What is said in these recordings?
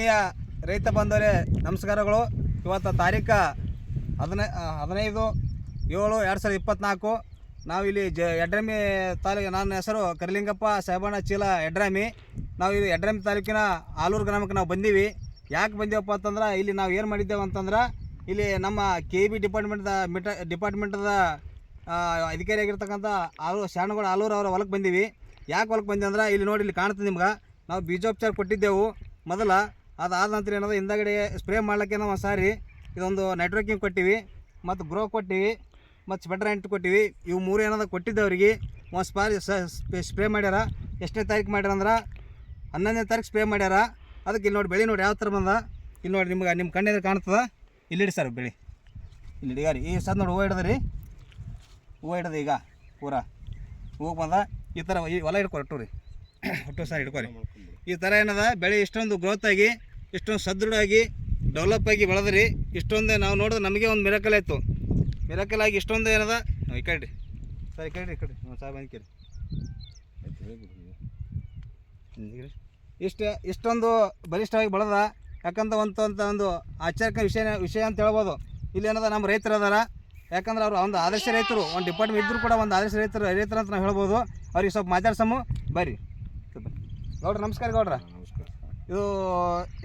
ಆತ್ಮೀಯ ರೈತ ಬಂಧುವರೇ ನಮಸ್ಕಾರಗಳು. ಇವತ್ತು ತಾರೀಕು ಹದಿನೈ ಹದಿನೈದು ಏಳು ಎರಡು ಸಾವಿರದ ಇಪ್ಪತ್ತ್ನಾಲ್ಕು ನಾವು ಇಲ್ಲಿ ಜ ಯಡ್ರಾಮಿ ತಾಲೂಕು ನನ್ನ ಹೆಸರು ಕರಿಲಿಂಗಪ್ಪ ಸಾಹೇಬಣ್ಣ ಚೀಲ ಯಡ್ರಾಮಿ ನಾವು ಇಲ್ಲಿ ಯಡ್ರಾಮಿ ತಾಲೂಕಿನ ಆಲೂರು ಗ್ರಾಮಕ್ಕೆ ನಾವು ಬಂದೀವಿ. ಯಾಕೆ ಬಂದೇವಪ್ಪ ಅಂತಂದ್ರೆ, ಇಲ್ಲಿ ನಾವು ಏನು ಮಾಡಿದ್ದೇವೆ ಅಂತಂದ್ರೆ, ಇಲ್ಲಿ ನಮ್ಮ ಕೆ ಬಿ ಡಿಪಾರ್ಟ್ಮೆಂಟ್ದ ಮಿಟ, ಡಿಪಾರ್ಟ್ಮೆಂಟದ ಅಧಿಕಾರಿಯಾಗಿರ್ತಕ್ಕಂಥ ಆಲೂ, ಶಾಣಗಳು ಆಲೂರು ಅವರ ಹೊಲಕ್ಕೆ ಬಂದೀವಿ. ಯಾಕೆ ಹೊಲಕ್ಕೆ ಬಂದೆ ಅಂದ್ರೆ, ಇಲ್ಲಿ ನೋಡಿ ಇಲ್ಲಿ ಕಾಣ್ತದೆ ನಿಮ್ಗೆ. ನಾವು ಬೀಜೋಪಚಾರ ಕೊಟ್ಟಿದ್ದೆವು. ಮೊದಲ ಅದಾದ ನಂತರ ಏನದ, ಹಿಂದಗಡೆ ಸ್ಪ್ರೇ ಮಾಡ್ಲಿಕ್ಕೆ ನಾವು ಸಾರಿ ಇದೊಂದು ನೆಟ್ವರ್ಕಿಂಗ್ ಕೊಟ್ಟಿವಿ, ಮತ್ತು ಗ್ರೋ ಕೊಟ್ಟಿವಿ, ಮತ್ತು ಸ್ಪೆಟರ್ ಎಂಟು ಕೊಟ್ಟಿವಿ. ಇವು ಮೂರು ಏನದ ಕೊಟ್ಟಿದ್ದವ್ರಿಗೆ ಒಂದು ಸ್ಪಾರಿ ಸ್ಪ್ರೇ ಮಾಡ್ಯಾರ. ಎಷ್ಟನೇ ತಾರೀಕು ಮಾಡ್ಯಾರ ಅಂದ್ರೆ ಹನ್ನೊಂದನೇ ತಾರೀಕು ಸ್ಪ್ರೇ ಮಾಡ್ಯಾರ. ಅದಕ್ಕೆ ಇಲ್ಲಿ ನೋಡಿ ಬೆಳೆ ನೋಡಿ ಯಾವ ಥರ ಬಂದ. ಇಲ್ಲಿ ನೋಡಿ ನಿಮ್ಗೆ ನಿಮ್ಮ ಕಣ್ಣೆದ್ರೆ ಕಾಣ್ತದ. ಇಲ್ಲಿಡಿ ಸರ್ ಬೆಳೆ. ಇಲ್ಲಿ ಈಗ ರೀ ಈ ಸರ್ ನೋಡಿ ಹೂವು ರೀ ಹೂವು ಹಿಡ್ದು ಈಗ ಪೂರ. ಹೂವು ಬಂದ. ಈ ಥರ ಈ ಹೊಲ ಹಿಡ್ಕೊ ಒಟ್ಟು ರೀ. ಒಟ್ಟು ಸರ್ ಹಿಡ್ಕೊರಿ. ಈ ಥರ ಏನದ, ಬೆಳೆ ಇಷ್ಟೊಂದು ಗ್ರೋತ್ ಆಗಿ ಇಷ್ಟೊಂದು ಸದೃಢವಾಗಿ ಡೆವಲಪ್ ಆಗಿ ಬೆಳೆದ್ರಿ. ಇಷ್ಟೊಂದು ನಾವು ನೋಡಿದ್ರೆ ನಮಗೆ ಒಂದು ಮಿರಕಲ್ ಆಯಿತು. ಮಿರಕಲ್ ಆಗಿ ಇಷ್ಟೊಂದು ಏನದ? ನಾವು ಈ ಕಡೆ ಸರ್, ಈ ಕಡೆ ಈ ಕಡೆ ಹ್ಞೂ ಸಾಹೇಬ್ ಅಂದ್ಕೇರಿ ಇಷ್ಟು, ಇಷ್ಟೊಂದು ಬಲಿಷ್ಠವಾಗಿ ಬೆಳೆದ, ಯಾಕಂದ್ರೆ ಒಂದು ಅಂತ ಒಂದು ಆಶ್ಚರ್ಯಕ ವಿಷಯ ವಿಷಯ ಅಂತ ಹೇಳ್ಬೋದು. ಇಲ್ಲಿ ಏನದ? ನಮ್ಮ ರೈತರು ಅದಾರ. ಯಾಕಂದ್ರೆ ಅವರು ಒಂದು ಆದರ್ಶ ರೈತರು, ಒಂದು ಡಿಪಾರ್ಟ್ಮೆಂಟ್ ಇದ್ದರೂ ಕೂಡ ಒಂದು ಆದರ್ಶ ರೈತರು ರೈತರು ಅಂತ ನಾವು ಹೇಳ್ಬೋದು. ಅವ್ರಿಗೆ ಸ್ವಲ್ಪ ಮಾತಾಡ್ಸಮ್ಮು. ಬರ್ರಿ. ಗೌಡ್ರ, ನಮಸ್ಕಾರ ಗೌಡ್ರ. ಇದು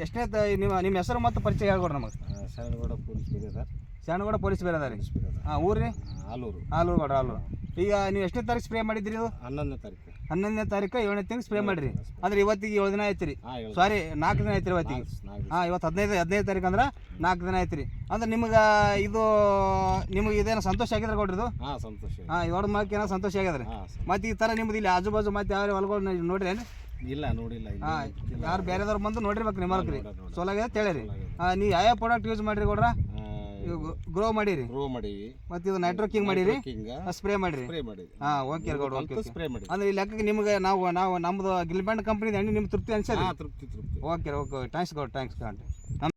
ಎಷ್ಟನೇ ನಿಮ್ಮ ನಿಮ್ಮ ಹೆಸರು ಮತ್ತು ಪರಿಚಯ ಹೇಳ್ಕೊಡ್ರಿ ನಮಗೆ. ಶರಣಗೌಡ ಪೊಲೀಸ್ ಬೇರೆ ಸರ್ ಶರಣಗೌಡ ಪೊಲೀಸ್ ಬೇರೆ ಅದ ರೀ ಹಾಂ ಊರಿ ಆಲೂರು. ಆಲೂರು ಗೌಡ್ರ ಆಲೂರು. ಈಗ ನೀವು ಎಷ್ಟನೇ ತಾರೀಕು ಸ್ಪ್ರೇ ಮಾಡಿದ್ರಿ ಇದು? ಹನ್ನೊಂದನೇ ತಾರೀಕು. ಹನ್ನೊಂದನೇ ತಾರೀಕು ಏಳನೇ ತಿಂಗಳು ಸ್ಪ್ರೇ ಮಾಡಿರಿ. ಅಂದ್ರೆ ಇವತ್ತಿಗೆ ಏಳು ದಿನ ಆಯ್ತು ರೀ ಸಾರಿ ನಾಲ್ಕು ದಿನ ಆಯ್ತು ರೀ ಇವತ್ತಿಗೆ ಹಾಂ ಇವತ್ತು ಹದಿನೈದು ಹದಿನೈದು ತಾರೀಕು ಅಂದ್ರೆ ನಾಲ್ಕು ದಿನ ಆಯ್ತು ರೀ ಅಂದ್ರೆ ನಿಮ್ಗೆ ಇದು ನಿಮಗೆ ಇದೇನು ಸಂತೋಷ ಆಗಿದ್ರೆ ಕೊಡ್ರಿ ಇದು? ಹಾಂ ಸಂತೋಷ. ಹಾಂ ಇವಾಗ ಮಾಡಕ್ಕೆ ಏನೋ ಸಂತೋಷ ಆಗ್ಯದ ರೀ ಮತ್ತು ಈ ಥರ ನಿಮ್ದು ಇಲ್ಲಿ ಆಜು ಬಾಜು ಮತ್ತೆ ಯಾವ ಹೊಲಗಳು ನೋಡ್ರಿ ಏನು ಇಲ್ಲ ನೋಡಿಲ್ಲ ಇಲ್ಲಿ. ಹಾಂ ಯಾರು ಬೇರೆದವ್ರು ಬಂದು ನೋಡಿರ್ಬೇಕು ನಿಮ್ಮ ಹೊಲಕ್ಕೆ ರೀ. ಸೋಲಾಗ್ಯದ ತಿಳಿರಿ ಹಾಂ ನೀವು ಯಾವ ಪ್ರಾಡಕ್ಟ್ ಯೂಸ್ ಮಾಡಿರಿ ಕೊಡ್ರ ಗ್ರೋ ಮಾಡಿರಿ. ಗ್ರೋ ಮಾಡೀವಿ. ಮತ್ತು ಇದು ನೈಟ್ರೋಕಿಂಗ್ ಮಾಡಿರಿ. ಸ್ಪ್ರೇ ಮಾಡಿರಿ. ಸ್ಪ್ರೇ ಮಾಡಿದ್ವಿ ಹಾಂ okay Gowda okay okay spray ಮಾಡಿದ್ವಿ ಅಂದ್ರೆ ಈ ಲೆಕ್ಕಕ್ಕೆ ನಿಮ್ಗೆ ನಾವು ನಾವು ನಮ್ಮದು ಗಿಲ್ಬ್ಯಾಂಡ್ ಕಂಪ್ನಿದ ಎಣ್ಣೆ ನಿಮ್ಗೆ ತೃಪ್ತಿ ಅನ್ಸರಿ ಹಾಂ ತೃಪ್ತಿ ತೃಪ್ತಿ. Okay okay thanks Gowda thanks Gowda